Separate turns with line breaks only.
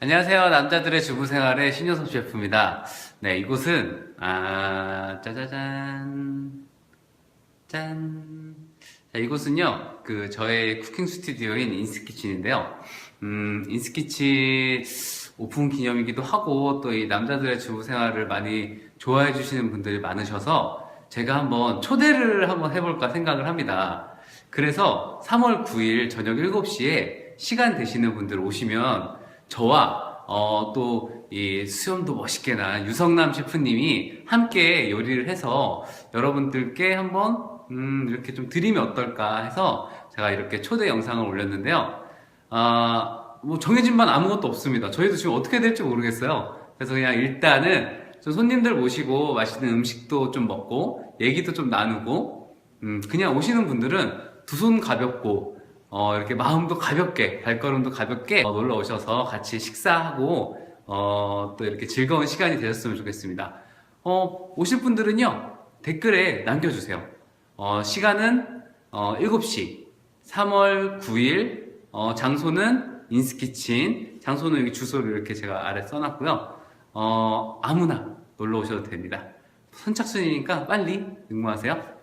안녕하세요. 남자들의 주부 생활의 신효섭 셰프입니다. 네, 이곳은, 아, 짜자잔. 짠. 자, 이곳은요, 그, 저의 쿠킹 스튜디오인 인스키친인데요. 음, 인스키친 오픈 기념이기도 하고, 또 이 남자들의 주부 생활을 많이 좋아해 주시는 분들이 많으셔서, 제가 한번 초대를 한번 해볼까 생각을 합니다. 그래서 3월 9일 저녁 7시에 시간 되시는 분들 오시면 저와 어, 또이 수염도 멋있게 난 유성남 셰프님이 함께 요리를 해서 여러분들께 한번 음, 이렇게 좀 드리면 어떨까 해서 제가 이렇게 초대 영상을 올렸는데요. 아, 뭐 정해진 반 아무것도 없습니다. 저희도 지금 어떻게 될지 모르겠어요. 그래서 그냥 일단은 좀 손님들 모시고 맛있는 음식도 좀 먹고 얘기도 좀 나누고 음, 그냥 오시는 분들은 두 손 가볍고 어, 이렇게 마음도 가볍게 발걸음도 가볍게 어, 놀러 오셔서 같이 식사하고 어, 또 이렇게 즐거운 시간이 되셨으면 좋겠습니다. 어, 오실 분들은요 댓글에 남겨주세요. 어, 시간은 어, 7시 3월 9일 어, 장소는 인스키친 장소는 여기 주소를 이렇게 제가 아래 써놨고요. 어, 아무나 놀러 오셔도 됩니다. 선착순이니까 빨리 응모하세요.